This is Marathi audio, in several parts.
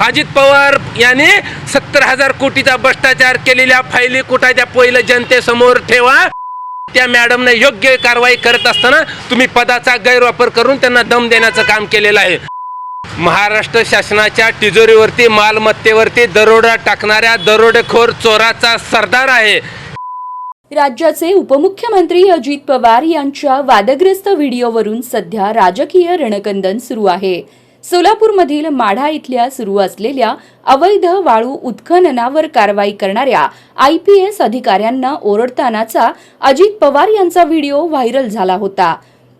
अजित पवार यांनी सत्तर हजार कोटीचा भ्रष्टाचार केलेल्या फायली कुठं त्या पहिलं जनतेसमोर ठेवा. त्या मॅडमने योग्य कारवाई करत असताना तुम्ही पदाचा गैरवापर करून त्यांना दम देण्याचं काम केलेलं आहे. महाराष्ट्र शासनाच्या तिजोरीवरती मालमत्तेवरती दरोडा टाकणाऱ्या दरोडेखोर चोराचा सरदार आहे. राज्याचे उपमुख्यमंत्री अजित पवार यांच्या वादग्रस्त व्हिडिओवरून सध्या राजकीय रणकंदन सुरू आहे. सोलापूरमधील माढा इथल्या सुरू असलेल्या अवैध वाळू उत्खननावर कारवाई करणाऱ्या आय पी एस अधिकाऱ्यांना ओरडतानाचा अजित पवार यांचा व्हिडिओ व्हायरल झाला होता.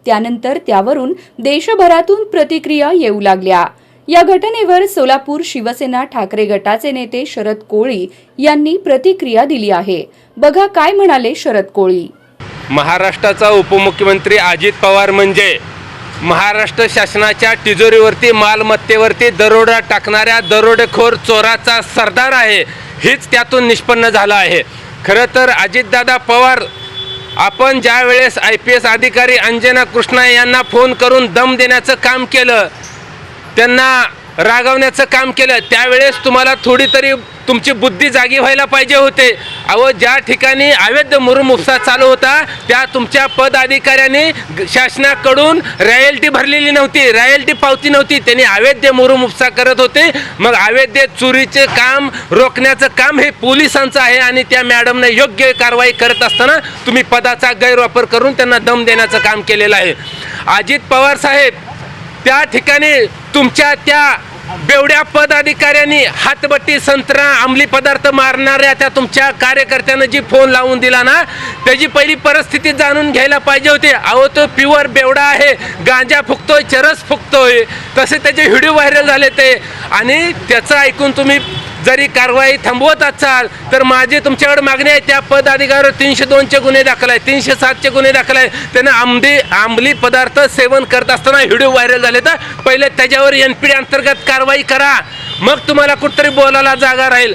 त्यानंतर त्यावरून देशभरातून प्रतिक्रिया येऊ लागल्या. या घटनेवर सोलापूर शिवसेना ठाकरे गटाचे नेते शरद कोळी यांनी प्रतिक्रिया दिली आहे. बघा काय म्हणाले शरद कोळी. महाराष्ट्राचा उपमुख्यमंत्री अजित पवार म्हणजे महाराष्ट्र शासनाच्या तिजोरीवरती मालमत्तेवरती दरोडा टाकणाऱ्या दरोडेखोर चोराचा सरदार आहे हेच त्यातून निष्पन्न झालं आहे. खरं तर अजितदादा पवार आपण ज्या वेळेस आय पी एस अधिकारी अंजना कृष्णा यांना फोन करून दम देण्याचं काम केलं त्यांना रागवण्याचं काम केलं त्यावेळेस तुम्हाला थोडी तरी तुमची बुद्धी जागी व्हायला पाहिजे होते. अहो ज्या ठिकाणी अवैध मुरुम चालू होता त्या तुमच्या पदाधिकाऱ्यांनी शासनाकडून रॉयल्टी भरलेली नव्हती रॉयल्टी पावती नव्हती. त्यांनी अवैध मुरुम करत होते. मग अवैध चोरीचे काम रोखण्याचं काम हे पोलिसांचं आहे आणि त्या मॅडमने योग्य कारवाई करत असताना तुम्ही पदाचा गैरवापर करून त्यांना दम देण्याचं काम केलेलं आहे. अजित पवार साहेब त्या ठिकाणी तुमच्या त्या बेवड्या पदाधिकाऱ्यांनी हातबट्टी संत्रा अंमली पदार्थ मारणाऱ्या त्या तुमच्या कार्यकर्त्यांना जी फोन लावून दिला ना त्याची पहिली परिस्थिती जाणून घ्यायला पाहिजे होते. अहो तो प्युअर बेवडा आहे. गांजा फुकतोय चरस फुकतोय. तसे त्याचे व्हिडिओ व्हायरल झाले ते. आणि त्याचं ऐकून तुम्ही जरी कारवाई थांबवत असाल तर माझी तुमच्याकडे मागणी आहे त्या पदाधिकाऱ्यावर तीनशे दोनचे गुन्हे दाखल आहे तीनशे सातचे गुन्हे दाखल आहे त्यांना आंबली पदार्थ सेवन करत असताना व्हिडिओ व्हायरल झाले तर पहिले त्याच्यावर एन पी अंतर्गत कारवाई करा. मग तुम्हाला कुठतरी बोलायला जागा राहील.